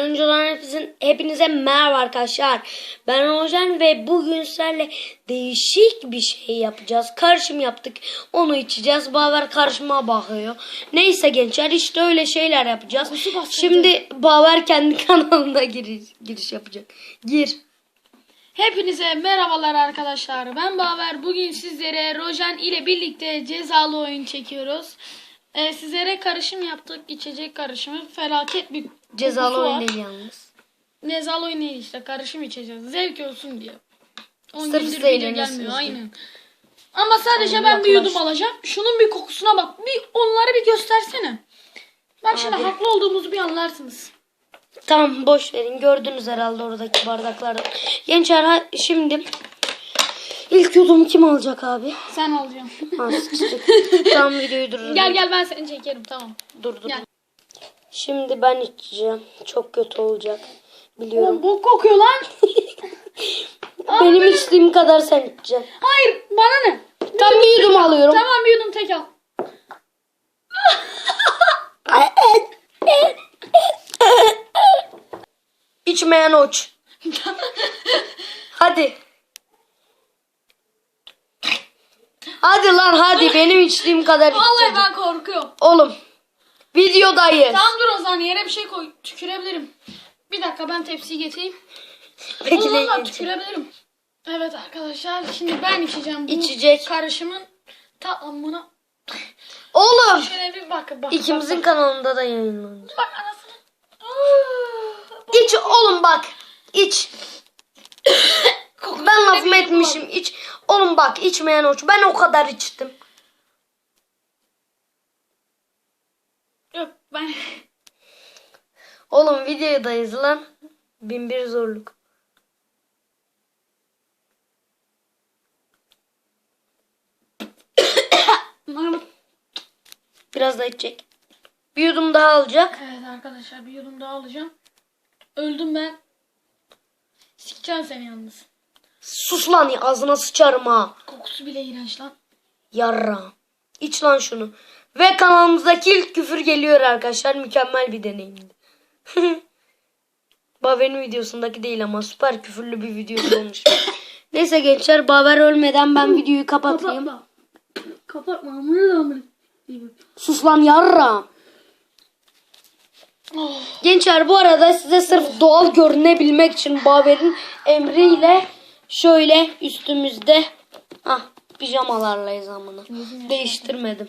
Oyuncuların hepinizin, hepinize merhaba arkadaşlar. Ben Rojan ve bugün sizlerle değişik bir şey yapacağız. Karışım yaptık. Onu içeceğiz. Baver karışıma bakıyor. Neyse gençler işte öyle şeyler yapacağız. Şimdi Baver kendi kanalına giriş, giriş yapacak. Gir. Hepinize merhabalar arkadaşlar. Ben Baver. Bugün sizlere Rojan ile birlikte cezalı oyun çekiyoruz. Ee, sizlere karışım yaptık. içecek karışımı. Felaket bir Cezalı oyun değil yalnız. Cezalı oyun değil işte. Karışım içeceğiz. Zevk olsun diye. 10 Sırf gündür eğlenirsiniz gelmiyor. diye. Aynen. Ama sadece Aynen, ben bir yaklaş. yudum alacağım. Şunun bir kokusuna bak. Bir onları bir göstersene. Bak şimdi haklı olduğumuzu bir anlarsınız. Tamam boş verin. Gördünüz herhalde oradaki bardaklarda. Gençler şimdi ilk yudum kim alacak abi? Sen alacaksın. Ha, tamam videoyu durdurun. gel gel ben seni çekerim tamam. Dur dur. Gel. Şimdi ben içeceğim. Çok kötü olacak. Biliyorum. Oğlum bok kokuyor lan. Benim içtiğim kadar sen içeceksin. Hayır bana ne? Tam bir yudum alıyorum. Tamam bir yudum tek al. İçmeyen uç. hadi. Hadi lan hadi benim içtiğim kadar Vallahi ben korkuyorum. Oğlum. Videodayız. Tamam dur o zaman yere bir şey koy. Tükürebilirim. Bir dakika ben tepsiyi getireyim. Bekleyin. zaman gençler. tükürebilirim. Evet arkadaşlar şimdi ben içeceğim bu İçecek. karışımın tamamına. Oğlum. Şöyle bir bakın bak. İkimizin bak, kanalında da yayınlanacak. bak, bak anasını. Aa, İç oğlum bak. İç. Ben lafımı etmişim. İç. Oğlum bak içmeyen uç. Ben o kadar içtim. Ben. Oğlum videodayız lan. Bin bir zorluk. Biraz da içecek. Bir yudum daha alacak. Evet arkadaşlar bir yudum daha alacağım. Öldüm ben. Sikeceğim seni yalnız. Sus lan ağzına sıçarım ha. Kokusu bile iğrenç lan. Yarra. İç lan şunu. Ve kanalımızdaki ilk küfür geliyor arkadaşlar. Mükemmel bir deneyimdi. Baver'in videosundaki değil ama süper küfürlü bir video olmuş. Neyse gençler Baver ölmeden ben videoyu kapatayım. Kapatma. Kapatma amına da amına. Sus lan yarra. Gençler bu arada size sırf doğal görünebilmek için Baver'in emriyle şöyle üstümüzde ah pijamalarlayız amına. Değiştirmedim.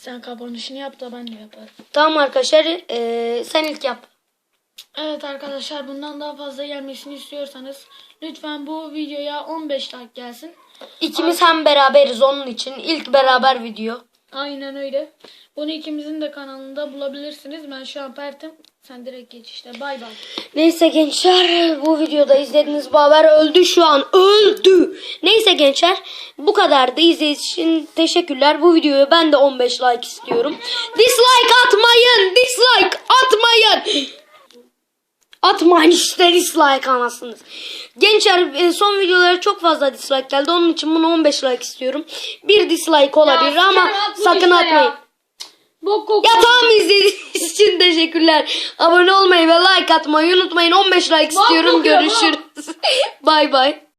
Sen kapanışını yap da ben de yaparım. Tamam arkadaşlar eee, sen ilk yap. Evet arkadaşlar bundan daha fazla gelmesini istiyorsanız lütfen bu videoya 15 like gelsin. İkimiz hem beraberiz onun için ilk beraber video. Aynen öyle. Bunu ikimizin de kanalında bulabilirsiniz. Ben şu an Pert'im. Sen direkt geç işte. Bay bay. Neyse gençler bu videoda izlediğiniz Baver öldü şu an öldü. Neyse gençler bu kadar da izlediğiniz için teşekkürler. Bu videoya ben de 15 like istiyorum. Dislike atmayın dislike. Atmayın işte dislike anasınız. Gençler e, son videolara çok fazla dislike geldi. Onun için bunu 15 like istiyorum. Bir dislike olabilir Ya, ama sakın işte ya. atmayın. Bok kok. Ya tamam izlediğiniz için teşekkürler. Abone olmayı ve like atmayı unutmayın. 15 like istiyorum. kokuyor. Görüşürüz. bay bay.